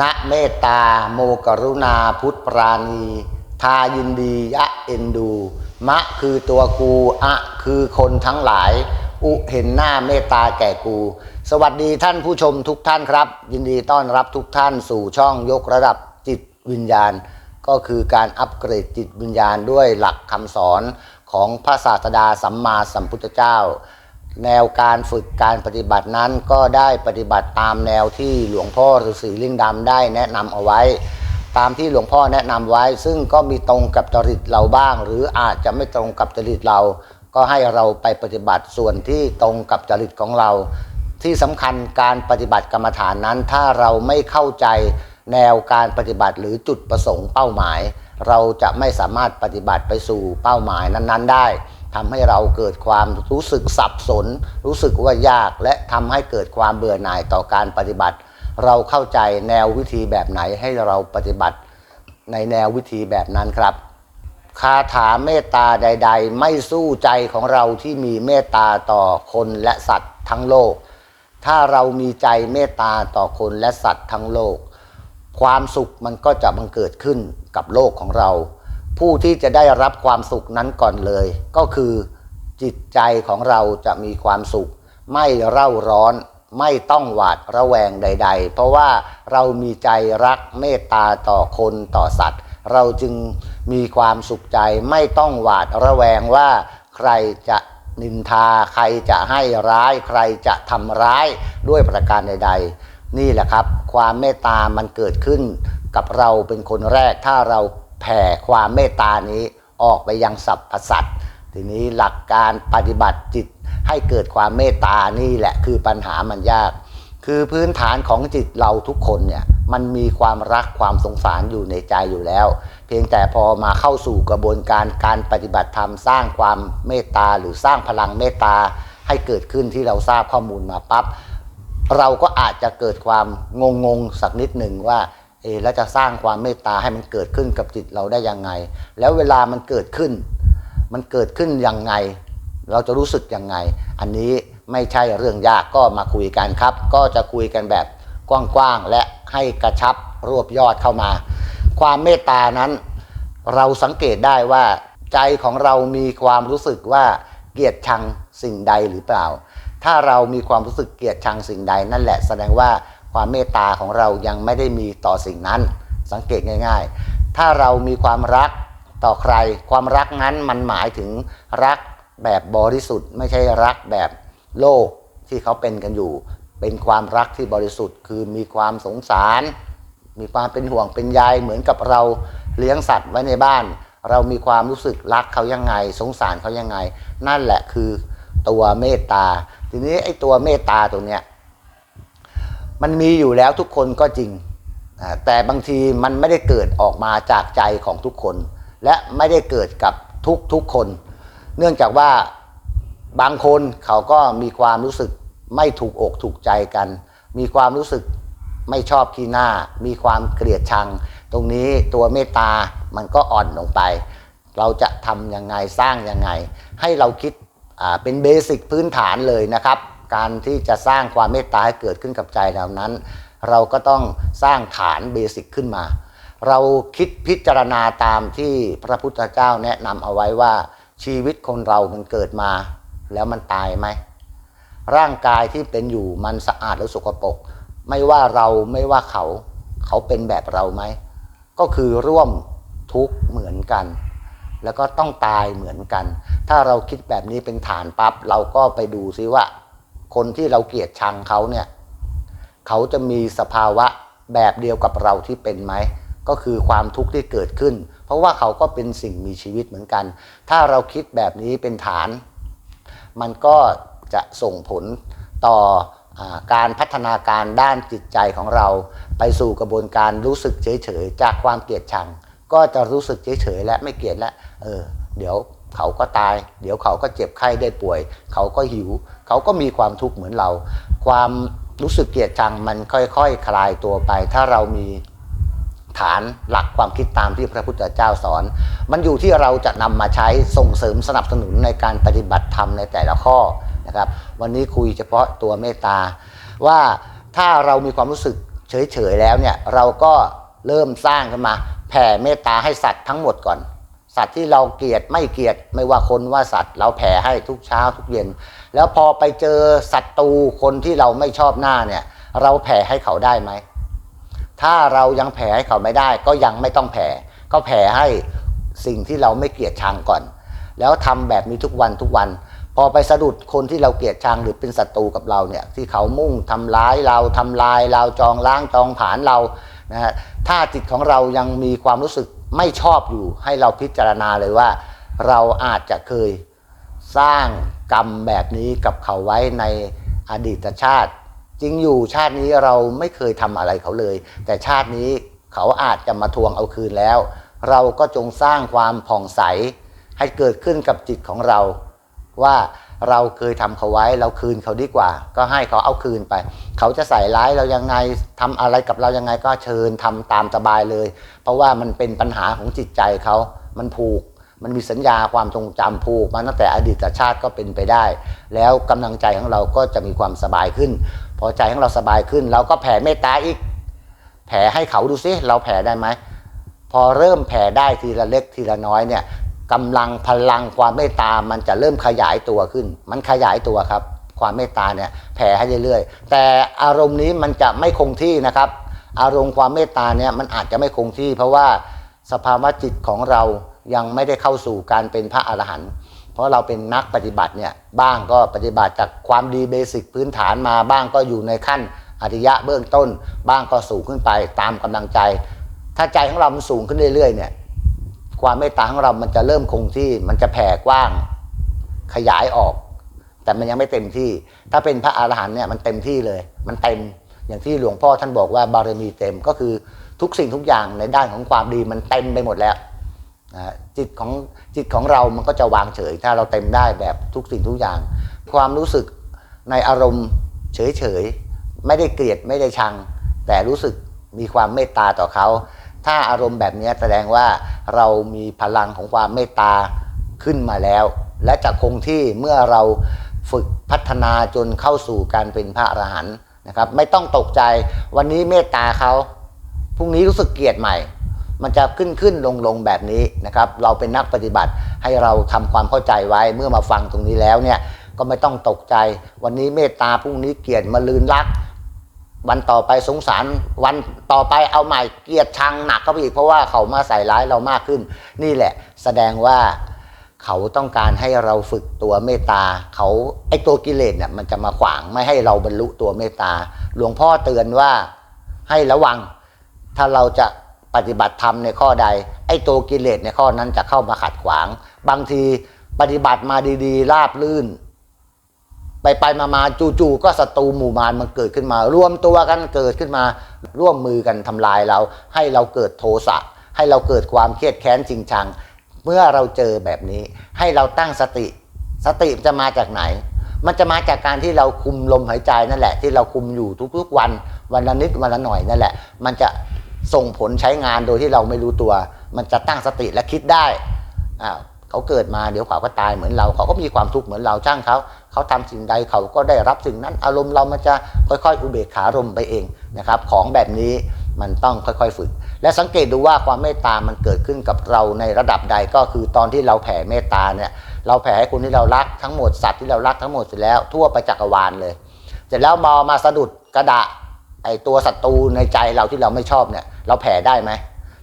นะเมตตา โมกรุณาพุทธปราณี ทายินดียะเอ็นดู มะคือตัวกู อะคือคนทั้งหลาย อุเห็นหน้าเมตตาแก่กู สวัสดีท่านผู้ชมทุกท่านครับ ยินดีต้อนรับทุกท่านสู่ช่องยกระดับจิตวิญญาณ ก็คือการอัปเกรดจิตวิญญาณด้วยหลักคำสอนของพระศาสดาสัมมาสัมพุทธเจ้า แนวการฝึกการปฏิบัตินั้นก็ได้ปฏิบัติตามแนวที่หลวงพ่อฤาษีลิงดำได้แนะนำเอาไว้ ตามที่หลวงพ่อแนะนำไว้ ซึ่งก็มีตรงกับจริตเราบ้าง หรืออาจจะไม่ตรงกับจริตเรา ก็ให้เราไปปฏิบัติส่วนที่ตรงกับจริตของเรา ที่สำคัญการปฏิบัติกรรมฐานนั้น ถ้าเราไม่เข้าใจแนวการปฏิบัติหรือจุดประสงค์เป้าหมาย เราจะไม่สามารถปฏิบัติไปสู่เป้าหมายนั้น ๆ ได้ ทำให้เราเกิดความรู้สึกสับสน รู้สึกว่ายากและทำให้เกิดความเบื่อหน่ายต่อการปฏิบัติ เราเข้าใจแนววิธีแบบไหนให้เราปฏิบัติ ในแนววิธีแบบนั้นครับคาถาเมตตาใด ๆ ไม่สู้ใจของเราที่มีเมตตาต่อคนและสัตว์ทั้งโลก ถ้าเรามีใจเมตตาต่อคนและสัตว์ทั้งโลก ความสุขมันก็จะบังเกิดขึ้นกับโลกของเรา ผู้ที่จะได้รับความสุขนั้นก่อนเลย ก็คือจิตใจของเราจะมีความสุข ไม่เร่าร้อนไม่ต้องหวาดระแวงใด ๆ เพราะว่าเรามีใจรักเมตตาต่อคนต่อสัตว์ เราจึงมีความสุขใจไม่ต้องหวาดระแวงว่าใครจะนินทาใครจะให้ร้ายใครจะทำร้ายด้วยประการใด ๆ นี่แหละครับ ความเมตตามันเกิดขึ้นกับเราเป็นคนแรกถ้าเรา แผ่ความเมตตานี้ออกไปยังสรรพสัตว์ทีนี้หลักการปฏิบัติจิตให้เกิดความเมตตานี่แหละคือปัญหามันยาก คือพื้นฐานของจิตเราทุกคนเนี่ยมันมีความรักความสงสารอยู่ในใจอยู่แล้ว เพียงแต่พอมาเข้าสู่กระบวนการการปฏิบัติธรรมสร้างความเมตตาหรือสร้างพลังเมตตาให้เกิดขึ้นที่เราทราบข้อมูลมาปั๊บเราก็อาจจะเกิดความงงงสักนิดหนึ่งว่า แล้วจะสร้างความเมตตาให้มันเกิดขึ้นกับจิตเราได้ยังไง แล้วเวลามันเกิดขึ้น มันเกิดขึ้นยังไง เราจะรู้สึกยังไง อันนี้ไม่ใช่เรื่องยากก็มาคุยกันครับ ก็จะคุยกันแบบกว้างๆและให้กระชับรวบยอดเข้ามา ความเมตตานั้น เราสังเกตได้ว่า ใจของเรามีความรู้สึกว่าเกลียดชังสิ่งใดหรือเปล่า ถ้าเรามีความรู้สึกเกลียดชังสิ่งใดนั่นแหละแสดงว่า ความเมตตาของเรายังไม่ได้มีต่อสิ่งนั้น สังเกตง่าย ๆ ถ้าเรามีความรักต่อใคร ความรักนั้นมันหมายถึงรักแบบบริสุทธิ์ ไม่ใช่รักแบบโลกที่เขาเป็นกันอยู่ เป็นความรักที่บริสุทธิ์ คือมีความสงสาร มีความเป็นห่วงเป็นใยเหมือนกับเราเลี้ยงสัตว์ไว้ในบ้าน เรามีความรู้สึกรักเขายังไง สงสารเขายังไง นั่นแหละคือตัวเมตตา ทีนี้ไอ้ตัวเมตตาตรงเนี้ย มันมีอยู่แล้วทุกคนก็จริง แต่บางทีมันไม่ได้เกิดออกมาจากใจของทุกคน และไม่ได้เกิดกับทุกทุกๆคน เนื่องจากว่าบางคนเขาก็มีความรู้สึกไม่ถูกอกถูกใจกัน มีความรู้สึกไม่ชอบขี้หน้า มีความเกลียดชัง ตรงนี้ตัวเมตตามันก็อ่อนลงไป เราจะทำยังไงสร้างยังไง ให้เราคิดเป็นเบสิกพื้นฐานเลยนะครับ การที่จะสร้างความเมตตาให้เกิดขึ้นกับใจเรานั้น เราก็ต้องสร้างฐานเบสิกขึ้นมา เราคิดพิจารณาตามที่พระพุทธเจ้าแนะนำเอาไว้ว่าชีวิตคนเรามันเกิดมา แล้วมันตายไหม ร่างกายที่เป็นอยู่มันสะอาดหรือสกปรกไม่ว่าเราไม่ว่าเขา เขาเป็นแบบเราไหม ก็คือร่วมทุกข์เหมือนกัน แล้วก็ต้องตายเหมือนกัน ถ้าเราคิดแบบนี้เป็นฐานปั๊บเราก็ไปดูซิว่า คนที่เราเกลียดชังเขาเนี่ยเขาจะมีสภาวะแบบเดียวกับเราที่เป็นไหมก็คือความทุกข์ที่เกิดขึ้น เพราะว่าเขาก็เป็นสิ่งมีชีวิตเหมือนกัน ถ้าเราคิดแบบนี้เป็นฐาน มันก็จะส่งผลต่ออการพัฒนาการด้านจิตใจของเรา ไปสู่กระบวนการรู้สึกเฉยๆจากความเกลียดชัง ก็จะรู้สึกเฉยๆและไม่เกลียดและเออเดี๋ยว เขาก็ตาย เดี๋ยวเขาก็เจ็บไข้ได้ป่วย เขาก็หิว เขาก็มีความทุกข์เหมือนเรา ความรู้สึกเกลียดชังมันค่อยๆคลายตัวไป ถ้าเรามีฐานหลักความคิดตามที่พระพุทธเจ้าสอน มันอยู่ที่เราจะนำมาใช้ส่งเสริมสนับสนุนในการปฏิบัติธรรมในแต่ละข้อนะครับ วันนี้คุยเฉพาะตัวเมตตา ว่าถ้าเรามีความรู้สึกเฉยๆแล้วเนี่ยเราก็เริ่มสร้างขึ้นมาแผ่เมตตาให้สัตว์ทั้งหมดก่อน สัตว์ที่เราเกลียดไม่เกลียดไม่ว่าคนว่าสัตว์ เราแผ่ให้ทุกเช้าทุกเย็น แล้วพอไปเจอศัตรูคนที่เราไม่ชอบหน้าเนี่ย เราแผ่ให้เขาได้ไหม ถ้าเรายังแผ่ให้เขาไม่ได้ ก็ยังไม่ต้องแผ่ก็แผ่ให้สิ่งที่เราไม่เกลียดชังก่อน แล้วทำแบบนี้ทุกวันทุกวัน พอไปสะดุดคนที่เราเกลียดชังหรือเป็นศัตรูกับเราเนี่ยที่เขามุ่งทำร้ายเราทำลายเราจองล้างจองผานเรานะฮะถ้าจิตของเรายังมีความรู้สึก ไม่ชอบอยู่ให้เราพิจารณาเลยว่า เราอาจจะเคยสร้างกรรมแบบนี้กับเขาไว้ในอดีตชาติ จริงอยู่ชาตินี้เราไม่เคยทำอะไรเขาเลย แต่ชาตินี้เขาอาจจะมาทวงเอาคืนแล้ว เราก็จงสร้างความผ่องใสให้เกิดขึ้นกับจิตของเราว่า เราเคยทำเขาไว้ เราคืนเขาดีกว่า ก็ให้เขาเอาคืนไป เขาจะใส่ร้ายเรายังไงทำอะไรกับเรายังไงก็เชิญทำตามสบายเลย เพราะว่ามันเป็นปัญหาของจิตใจเขา มันผูก มันมีสัญญาความทรงจำผูกมาตั้งแต่อดีตชาติก็เป็นไปได้ แล้วกำลังใจของเราก็จะมีความสบายขึ้น พอใจของเราสบายขึ้น เราก็แผ่เมตตาอีก แผ่ให้เขาดูซิเราแผ่ได้ไหมพอเริ่มแผ่ได้ทีละเล็กทีละน้อยเนี่ย กำลังพลังความเมตตามันจะเริ่มขยายตัวขึ้น มันขยายตัวครับ ความเมตตาเนี่ยแผ่ให้เรื่อยๆ แต่อารมณ์นี้มันจะไม่คงที่นะครับ อารมณ์ความเมตตาเนี่ยมันอาจจะไม่คงที่ เพราะว่าสภาวะจิตของเรายังไม่ได้เข้าสู่การเป็นพระอรหันต์เพราะเราเป็นนักปฏิบัติเนี่ยบ้างก็ปฏิบัติจากความดีเบสิกพื้นฐานมาบ้างก็อยู่ในขั้นอริยะเบื้องต้น บ้างก็สูงขึ้นไปตามกำลังใจ ถ้าใจของเรามันสูงขึ้นเรื่อยๆเนี่ย ความเมตตาของเรามันจะเริ่มคงที่ มันจะแผ่กว้าง ขยายออก แต่มันยังไม่เต็มที่ ถ้าเป็นพระอรหันต์เนี่ยมันเต็มที่เลย มันเต็ม อย่างที่หลวงพ่อท่านบอกว่าบารมีเต็ม ก็คือทุกสิ่งทุกอย่างในด้านของความดีมันเต็มไปหมดแล้วจิตของจิตของเรามันก็จะวางเฉย ถ้าเราเต็มได้แบบทุกสิ่งทุกอย่าง ความรู้สึกในอารมณ์เฉยๆ ไม่ได้เกลียดไม่ได้ชัง แต่รู้สึกมีความเมตตาต่อเขา ถ้าอารมณ์แบบนี้แสดงว่าเรามีพลังของความเมตตาขึ้นมาแล้ว และจะคงที่เมื่อเราฝึกพัฒนาจนเข้าสู่การเป็นพระอรหันต์นะครับ ไม่ต้องตกใจวันนี้เมตตาเขาพรุ่งนี้รู้สึกเกลียดใหม่ มันจะขึ้นขึ้นลงลงแบบนี้นะครับ เราเป็นนักปฏิบัติให้เราทำความเข้าใจไว้เมื่อมาฟังตรงนี้แล้วเนี่ยก็ไม่ต้องตกใจ วันนี้เมตตาพรุ่งนี้เกลียดมาลืนรัก วันต่อไปสงสารวันต่อไปเอาใหม่เกียดชังหนักเข้าไปอีกเพราะว่าเขามาใส่ร้ายเรามากขึ้น นี่แหละ แสดงว่าเขาต้องการให้เราฝึกตัวเมตตาเขาไอตัวกิเลสเนี่ยมันจะมาขวางไม่ให้เราบรรลุตัวเมตตาหลวงพ่อเตือนว่าให้ระวัง ถ้าเราจะปฏิบัติธรรมในข้อใด ไอ้ตัวกิเลสในข้อนั้นจะเข้ามาขัดขวาง บางทีปฏิบัติมาดีๆราบลื่น ไปไปมามาจู่ๆก็ศัตรูหมู่มารมันเกิดขึ้นมา รวมตัวกันเกิดขึ้นมา ร่วมมือกันทำลายเรา ให้เราเกิดโทสะให้เราเกิดความเครียดแค้นจริงชัง เมื่อเราเจอแบบนี้ ให้เราตั้งสติ สติจะมาจากไหน มันจะมาจากการที่เราคุมลมหายใจนั่นแหละ ที่เราคุมอยู่ทุกๆวัน วันละนิดวันละหน่อยนั่นแหละ มันจะส่งผลใช้งานโดยที่เราไม่รู้ตัว มันจะตั้งสติและคิดได้อ้าวเขาเกิดมาเดี๋ยวเขาก็ตายเหมือนเรา เขาก็มีความทุกข์เหมือนเราช่างเขา เขาทำสิ่งใดเขาก็ได้รับสิ่งนั้น อารมณ์เรามันจะค่อยๆอุเบกขารมณ์ไปเองนะครับของแบบนี้มันต้องค่อยๆฝึก และสังเกตดูว่าความเมตตามันเกิดขึ้นกับเราในระดับใดก็คือตอนที่เราแผ่เมตตาเนี่ยเราแผ่ให้คนที่เรารักทั้งหมดสัตว์ที่เรารักทั้งหมดเสร็จแล้วทั่วไปจักรวาลเลยเสร็จแล้วมอมาสะดุดกระดาษไอตัวศัตรูในใจเราที่เราไม่ชอบเนี่ยเราแผ่ได้ไหม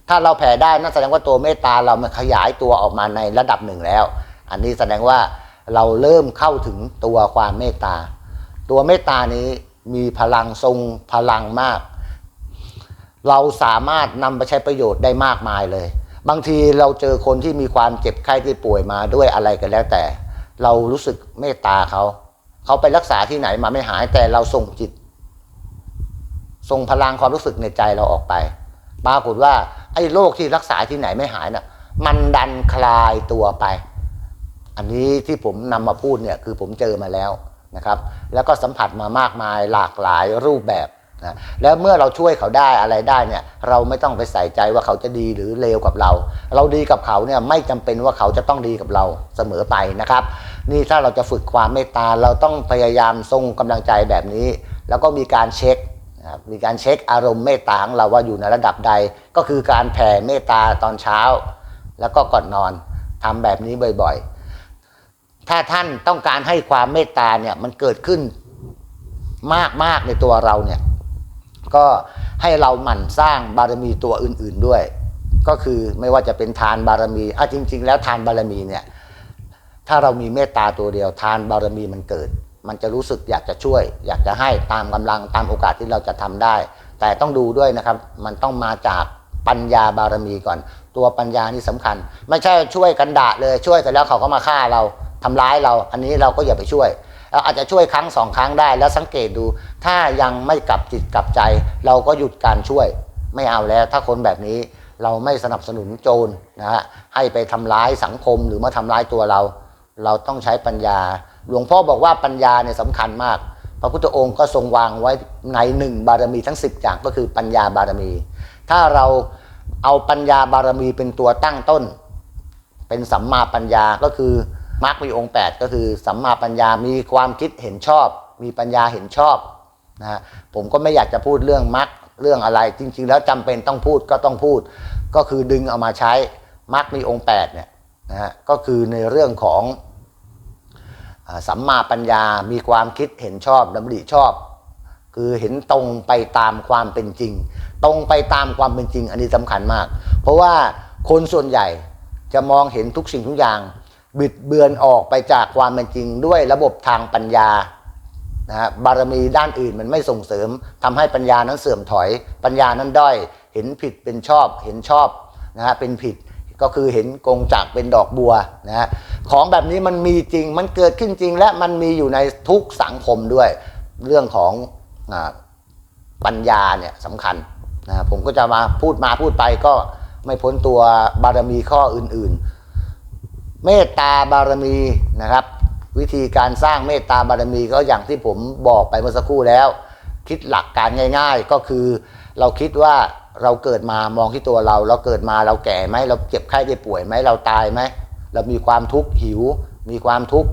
ถ้าเราแผ่ได้นั่นแสดงว่าตัวเมตตาเรามันขยายตัวออกมาในระดับหนึ่งแล้ว อันนี้แสดงว่า เราเริ่มเข้าถึงตัวความเมตตา ตัวเมตตานี้มีพลังทรงพลังมาก เราสามารถนำไปใช้ประโยชน์ได้มากมายเลย บางทีเราเจอคนที่มีความเจ็บไข้ที่ป่วยมาด้วยอะไรกันแล้วแต่ เรารู้สึกเมตตาเขา เขาไปรักษาที่ไหนมาไม่หายแต่เราส่งจิตส่งพลังความรู้สึกในใจเราออกไป ปรากฏว่าไอ้โรคที่รักษาที่ไหนไม่หายน่ะ มันดันคลายตัวไป อันนี้ที่ผมนำมาพูดเนี่ยคือผมเจอมาแล้วนะครับแล้วก็สัมผัสมามากมายหลากหลายรูปแบบนะแล้วเมื่อเราช่วยเขาได้อะไรได้เนี่ยเราไม่ต้องไปใส่ใจว่าเขาจะดีหรือเลวกับเรา เราดีกับเขาเนี่ยไม่จำเป็นว่าเขาจะต้องดีกับเราเสมอไปนะครับ นี่ถ้าเราจะฝึกความเมตตาเราต้องพยายามทรงกำลังใจแบบนี้ แล้วก็มีการเช็คมีการเช็คอารมณ์เมตตาของเราว่าอยู่ในระดับใด ก็คือการแผ่เมตตาตอนเช้า แล้วก็ก่อนนอนทำแบบนี้บ่อยๆ ถ้าท่านต้องการให้ความเมตตาเนี่ยมันเกิดขึ้นมากๆในตัวเราเนี่ย ก็ให้เราหมั่นสร้างบารมีตัวอื่น ๆด้วย ก็คือไม่ว่าจะเป็นทานบารมีอะจริง ๆ แล้วทานบารมีเนี่ย ถ้าเรามีเมตตาตัวเดียว ทานบารมีมันเกิด มันจะรู้สึกอยากจะช่วย อยากจะให้ตามกำลังตามโอกาสที่เราจะทำได้ แต่ต้องดูด้วยนะครับ มันต้องมาจากปัญญาบารมีก่อน ตัวปัญญานี่สำคัญ ไม่ใช่ช่วยกันด่าเลยช่วยแต่แล้วเขาก็มาฆ่าเรา ทำร้ายเรา อันนี้เราก็อย่าไปช่วยเราอาจจะช่วยครั้งสองครั้งได้แล้วสังเกตดู ถ้ายังไม่กลับจิตกลับใจ เราก็หยุดการช่วย ไม่เอาแล้ว ถ้าคนแบบนี้เราไม่สนับสนุนโจรนะฮะให้ไปทำร้ายสังคมหรือมาทำร้ายตัวเรา เราต้องใช้ปัญญา หลวงพ่อบอกว่าปัญญาเนี่ยสำคัญมาก พระพุทธองค์ก็ทรงวางไว้ในหนึ่งบารมีทั้ง 10 อย่างก็คือปัญญาบารมี ถ้าเราเอาปัญญาบารมีเป็นตัวตั้งต้น เป็นสัมมาปัญญาก็คือ มรรคมีองค์ 8 ก็คือสัมมาปัญญามีความคิดเห็นชอบ มีปัญญาเห็นชอบนะฮะผมก็ไม่อยากจะพูดเรื่องมรรคเรื่องอะไร จริง ๆ แล้วจำเป็นต้องพูดก็ต้องพูด ก็คือดึงเอามาใช้มรรคมีองค์8เนี่ยนะฮะก็คือในเรื่องของสัมมาปัญญา มีความคิดเห็นชอบดำริชอบ คือเห็นตรงไปตามความเป็นจริง ตรงไปตามความเป็นจริง อันนี้สำคัญมาก เพราะว่าคนส่วนใหญ่จะมองเห็นทุกสิ่งทุกอย่าง บิดเบือนออกไปจากความเป็นจริงด้วยระบบทางปัญญานะฮะบารมีด้านอื่นมันไม่ส่งเสริมทำให้ปัญญานั้นเสื่อมถอย ปัญญานั้นด้อยเห็นผิดเป็นชอบเห็นชอบนะฮะเป็นผิดก็คือเห็นกงจักเป็นดอกบัวนะฮะของแบบนี้มันมีจริงมันเกิดขึ้นจริง และมันมีอยู่ในทุกสังคมด้วย เรื่องของอปัญญาเนี่ยสำคัญนะผมก็จะมาพูดมาพูดไปก็ไม่พ้นตัวบารมีข้ออื่นๆ เมตตาบารมีนะครับ วิธีการสร้างเมตตาบารมีก็อย่างที่ผมบอกไปเมื่อสักครู่แล้ว คิดหลักการง่าย ๆ ก็คือ เราคิดว่าเราเกิดมามองที่ตัวเรา เราเกิดมาเราแก่ไหมเราเจ็บไข้ได้ป่วยไหมเราตายไหมเรามีความทุกข์หิว มีความทุกข์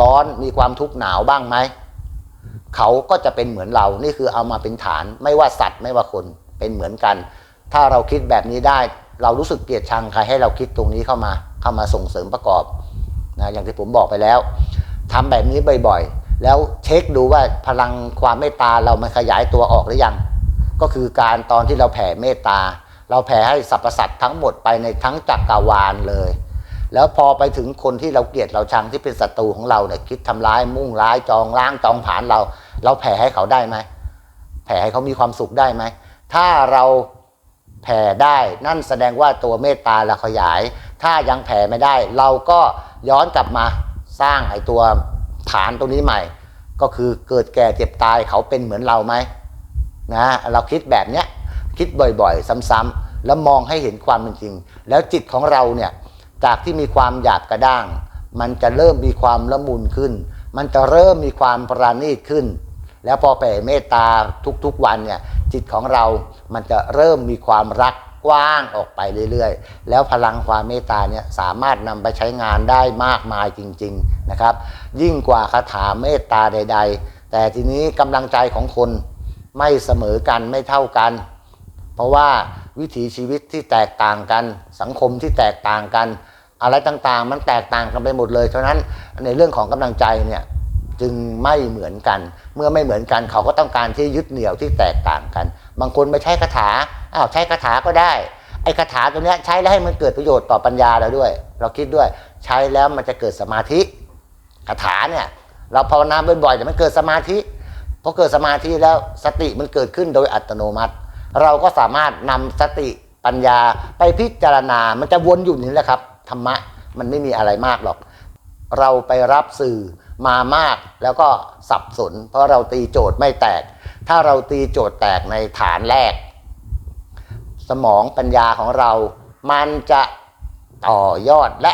ร้อนมีความทุกข์หนาวบ้างไหมเขาก็จะเป็นเหมือนเรานี่คือเอามาเป็นฐาน ไม่ว่าสัตว์ไม่ว่าคนเป็นเหมือนกัน ถ้าเราคิดแบบนี้ได้ เรารู้สึกเกลียดชังใครให้เราคิดตรงนี้เข้ามาเข้ามาส่งเสริมประกอบนะอย่างที่ผมบอกไปแล้วทำแบบนี้บ่อยๆ แล้วเช็คดูว่าพลังความเมตตาเรามันขยายตัวออกหรือยัง ก็คือการตอนที่เราแผ่เมตตา เราแผ่ให้สรรพสัตว์ทั้งหมดไปในทั้งจักรวาลเลย แล้วพอไปถึงคนที่เราเกลียดเราชังที่เป็นศัตรูของเราเนี่ยคิดทำร้ายมุ่งร้ายจองล้างจองผานเรา เราแผ่ให้เขาได้ไหมแผ่ให้เขามีความสุขได้ไหมถ้าเรา แผ่ได้นั่นแสดงว่าตัวเมตตาเราขยาย ถ้ายังแผ่ไม่ได้ เราก็ย้อนกลับมาสร้างไอ้ตัวฐานตรงนี้ใหม่ ก็คือเกิดแก่เจ็บตายเขาเป็นเหมือนเราไหมนะเราคิดแบบเนี้ยคิดบ่อยๆ ซ้ำๆแล้วมองให้เห็นความเป็นจริง แล้วจิตของเราเนี่ยจากที่มีความหยาบกระด้าง มันจะเริ่มมีความละมุนขึ้น มันจะเริ่มมีความประณีตขึ้น แล้วพอแผ่เมตตาทุกๆวันเนี่ย จิตของเรามันจะเริ่มมีความรักกว้างออกไปเรื่อยๆ แล้วพลังความเมตตาเนี่ยสามารถนำไปใช้งานได้มากมายจริงๆนะครับ ยิ่งกว่าคาถาเมตตาใด ๆ แต่ทีนี้กำลังใจของคนไม่เสมอกันไม่เท่ากัน เพราะว่าวิถีชีวิตที่แตกต่างกัน สังคมที่แตกต่างกัน อะไรต่างๆ มันแตกต่างกันไปหมดเลยฉะนั้นในเรื่องของกำลังใจเนี่ย จึงไม่เหมือนกัน เมื่อไม่เหมือนกันเขาก็ต้องการที่ยึดเหนี่ยวที่แตกต่างกัน บางคนไม่ใช้คาถาอ้าวใช้คาถาก็ได้ไอ้คาถาตัวเนี้ยใช้แล้วให้มันเกิดประโยชน์ต่อปัญญาเราด้วย เราคิดด้วยใช้แล้วมันจะเกิดสมาธิคาถาเนี่ยเราภาวนาบ่อยๆแต่มันเกิดสมาธิพอเกิดสมาธิแล้วสติมันเกิดขึ้นโดยอัตโนมัติ เราก็สามารถนำสติปัญญาไปพิจารณา มันจะวนอยู่นี่แหละครับธรรมะมันไม่มีอะไรมากหรอก เราไปรับสื่อ มามากแล้วก็สับสน เพราะเราตีโจทย์ไม่แตก ถ้าเราตีโจทย์แตกในฐานแรก สมองปัญญาของเรา มันจะต่อยอดและ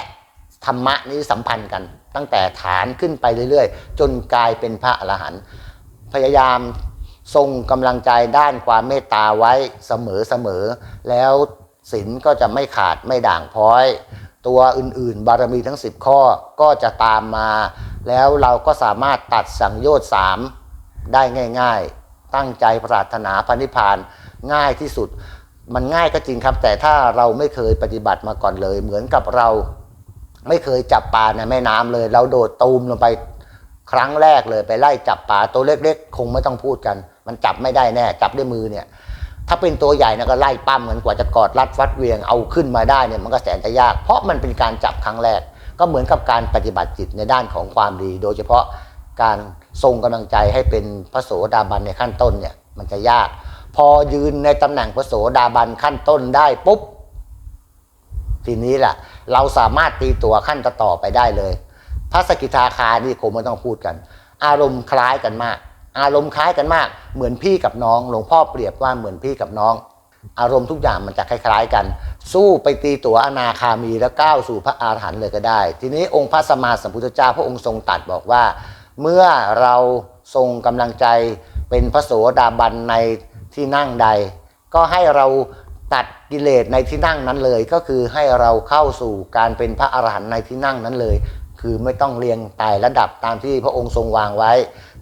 ธรรมะนี้สัมพันธ์กัน ตั้งแต่ฐานขึ้นไปเรื่อยๆ จนกลายเป็นพระอรหันต์พยายามทรงกำลังใจด้านความเมตตาไว้เสมอๆแล้วศีลก็จะไม่ขาดไม่ด่างพร้อย ตัวอื่นๆ บารมีทั้ง 10 ข้อก็จะตามมา แล้วเราก็สามารถตัดสังโยชน์สามได้ง่าย ๆ ตั้งใจปรารถนาพระนิพานง่ายที่สุด มันง่ายก็จริงครับ แต่ถ้าเราไม่เคยปฏิบัติมาก่อนเลย เหมือนกับเราไม่เคยจับปลาในแม่น้ำเลย เราโดดตูมลงไปครั้งแรกเลยไปไล่จับปลาตัวเล็กๆ คงไม่ต้องพูดกัน มันจับไม่ได้แน่ จับด้วยมือเนี่ย ถ้าเป็นตัวใหญ่นะก็ไล่ปั้มกันกว่าจะกอดรัดฟัดเวียงเอาขึ้นมาได้เนี่ยมันก็แสนจะยาก เพราะมันเป็นการจับครั้งแรก ก็เหมือนกับการปฏิบัติจิตในด้านของความดี โดยเฉพาะการทรงกำลังใจให้เป็นพระโสดาบันในขั้นต้นเนี่ยมันจะยาก พอยืนในตำแหน่งพระโสดาบันขั้นต้นได้ปุ๊บทีนี้แหละเราสามารถตีตัวขั้นต่อไปได้เลย พระสกิทาคานี่คงไม่ต้องพูดกัน อารมณ์คล้ายกันมาก อารมณ์คล้ายกันมาก เหมือนพี่กับน้องหลวงพ่อเปรียบว่าเหมือนพี่กับน้อง อารมณ์ทุกอย่างมันจะคล้าย ๆ กัน สู้ไปตีตัวอนาคามีแล้วก้าวสู่พระอาหารหันต์เลยก็ได้ ทีนี้องค์พระสมมาสัมพุทธเจ้าพระองค์ทรงตรัสบอกว่า เมื่อเราทรงกำลังใจเป็นพระโสดาบันในที่นั่งใด ก็ให้เราตัดกิเลสในที่นั่งนั้นเลย ก็คือให้เราเข้าสู่การเป็นพระอรหันต์ในที่นั่งนั้นเลย คือไม่ต้องเรียงไต่ระดับตามที่พระองค์ทรงวางไว้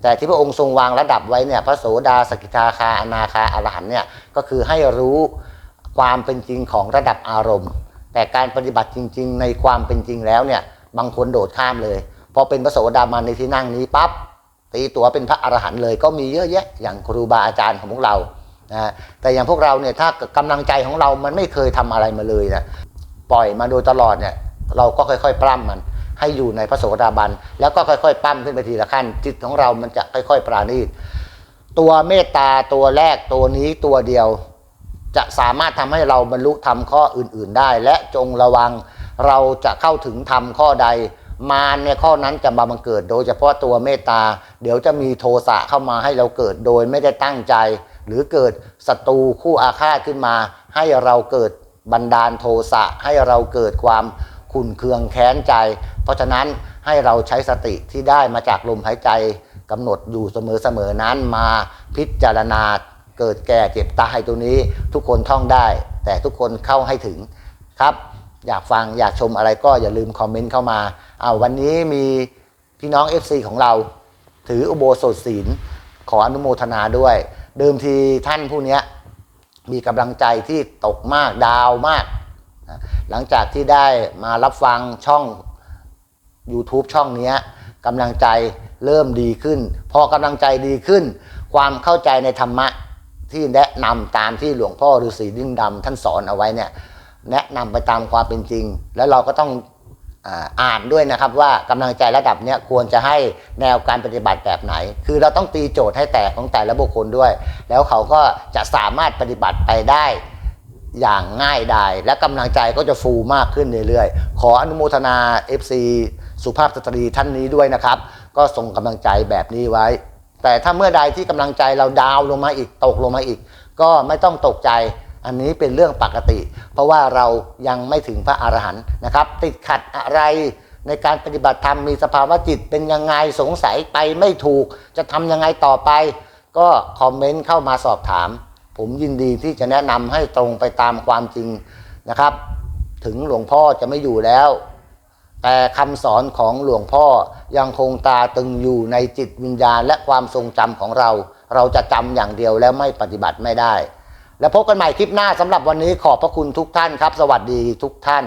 แต่ที่พระองค์ทรงวางระดับไว้เนี่ยพระโสดาสกิทาคาอนาคาอรหันเนี่ยก็คือให้รู้ความเป็นจริงของระดับอารมณ์ แต่การปฏิบัติจริง ๆ ในความเป็นจริงแล้วเนี่ยบางคนโดดข้ามเลยพอเป็นพระโสดาบันในที่นั่งนี้ปั๊บตีตัวเป็นพระอรหันต์เลยก็มีเยอะแยะอย่างครูบาอาจารย์ของพวกเรานะแต่อย่างพวกเราเนี่ยถ้ากำลังใจของเรามันไม่เคยทำอะไรมาเลยนะปล่อยมาโดยตลอดเนี่ยเราก็ค่อยๆปล้ำมัน ให้อยู่ในพระโสดาบัน แล้วก็ค่อยๆ ปั้มขึ้นไปทีละขั้น จิตของเรามันจะค่อย ๆ ปราณีตตัวเมตตาตัวแรกตัวนี้ตัวเดียว จะสามารถทำให้เราบรรลุธรรมข้ออื่น ๆ ได้ และจงระวังเราจะเข้าถึงธรรมข้อใด มารในข้อนั้นจะมาบังเกิด โดยเฉพาะตัวเมตตา เดี๋ยวจะมีโทสะเข้ามาให้เราเกิดโดยไม่ได้ตั้งใจ หรือเกิดศัตรูคู่อาฆาตขึ้นมา ให้เราเกิดบันดาลโทสะให้เราเกิดความ ขุ่นเคืองแค้นใจ เพราะฉะนั้นให้เราใช้สติที่ได้มาจากลมหายใจกำหนดอยู่เสมอๆนั้นมาพิจารณาเกิดแก่เจ็บตายตัวนี้ ทุกคนท่องได้ แต่ทุกคนเข้าให้ถึงครับ อยากฟังอยากชมอะไรก็อย่าลืมคอมเมนต์เข้ามาเอาวันนี้มีพี่น้อง FC ของเรา ถืออุโบสถศีลขออนุโมทนาด้วย เดิมทีท่านผู้นี้มีกำลังใจที่ตกมากดาวมาก หลังจากที่ได้มารับฟังช่อง YouTube ช่องนี้กำลังใจเริ่มดีขึ้น พอกำลังใจดีขึ้น ความเข้าใจในธรรมะที่แนะนำตามที่หลวงพ่อฤาษีดิ้งดำท่านสอนเอาไว้เนี่ยแนะนำไปตามความเป็นจริง แล้วเราก็ต้องอ่านด้วยนะครับว่ากำลังใจระดับเนี้ยควรจะให้แนวการปฏิบัติแบบไหน คือเราต้องตีโจทย์ให้แตกของแต่ละบุคคลด้วย แล้วเขาก็จะสามารถปฏิบัติไปได้ อย่างง่ายดายและกำลังใจก็จะฟูมากขึ้นเรื่อยๆ ขออนุโมทนา FC สุภาพสตรีท่านนี้ด้วยนะครับ ก็ส่งกำลังใจแบบนี้ไว้ แต่ถ้าเมื่อใดที่กำลังใจเราดาวลงมาอีกตกลงมาอีก ก็ไม่ต้องตกใจอันนี้เป็นเรื่องปกติ เพราะว่าเรายังไม่ถึงพระอรหันต์นะครับ ติดขัดอะไรในการปฏิบัติธรรมมีสภาวะจิตเป็นยังไงสงสัยไปไม่ถูก จะทำยังไงต่อไป ก็คอมเมนต์เข้ามาสอบถาม ผมยินดีที่จะแนะนำให้ตรงไปตามความจริงนะครับ ถึงหลวงพ่อจะไม่อยู่แล้ว แต่คำสอนของหลวงพ่อยังคงตาตึงอยู่ในจิตวิญญาณและความทรงจำของเรา เราจะจำอย่างเดียวแล้วไม่ปฏิบัติไม่ได้ แล้วพบกันใหม่คลิปหน้าสำหรับวันนี้ขอบพระคุณทุกท่านครับ สวัสดีทุกท่าน